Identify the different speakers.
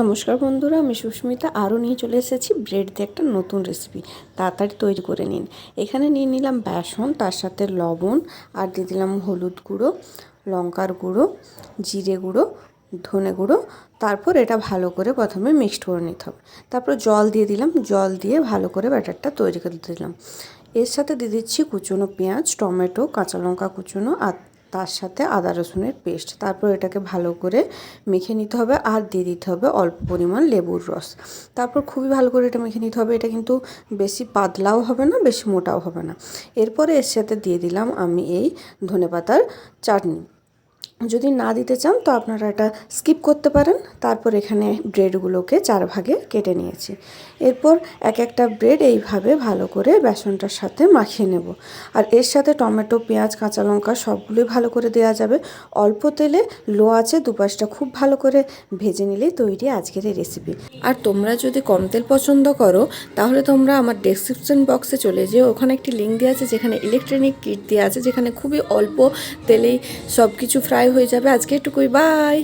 Speaker 1: নমস্কার বন্ধুরা, আমি সুস্মিতা। আরও নিয়ে চলে এসেছি ব্রেড দিয়ে একটা নতুন রেসিপি তাড়াতাড়ি তৈরি করে নিন। এখানে নিয়ে নিলাম বেসন, তার সাথে লবণ, আর দিয়ে দিলাম হলুদ গুঁড়ো, লঙ্কার গুঁড়ো, জিরে গুঁড়ো, ধনে গুঁড়ো। তারপর এটা ভালো করে প্রথমে মিক্সড করে নিতে হবে। তারপর জল দিয়ে দিলাম। জল দিয়ে ভালো করে ব্যাটারটা তৈরি করে দিলাম। এর সাথে দিয়ে দিচ্ছি কুচনো পেঁয়াজ, টমেটো, কাঁচা লঙ্কা কুচনো, আর তার সাথে আদা রসুনের পেস্ট। তারপর এটাকে ভালো করে মেখে নিতে হবে আর দিয়ে দিতে হবে অল্প পরিমাণ লেবুর রস। তারপর খুবই ভালো করে এটা মেখে নিতে হবে। এটা কিন্তু বেশি পাতলাও হবে না, বেশি মোটাও হবে না। এরপরে এর সাথে দিয়ে দিলাম আমি এই ধনে পাতার চাটনি। যদি না দিতে চান, তো আপনারা এটা স্কিপ করতে পারেন। তারপর এখানে ব্রেডগুলোকে চার ভাগে কেটে নিয়েছি। এরপর এক একটা ব্রেড এইভাবে ভালো করে বেসনটার সাথে মাখিয়ে নেব। আর এর সাথে টমেটো, পেঁয়াজ, কাঁচা লঙ্কা সবগুলোই ভালো করে দেওয়া যাবে। অল্প তেলে লো আছে দুপাশটা খুব ভালো করে ভেজে নিলেই তৈরি আজকের এই রেসিপি আর তোমরা যদি কম তেল পছন্দ করো, তাহলে তোমরা আমার ডেসক্রিপশন বক্সে চলে যেও। ওখানে একটি লিঙ্ক দেওয়া আছে যেখানে ইলেকট্রনিক কিট দেওয়া আছে, যেখানে খুবই অল্প তেলেই সব কিছু ফ্রাই হয়ে যাবে। আজকে এটুকুই বাই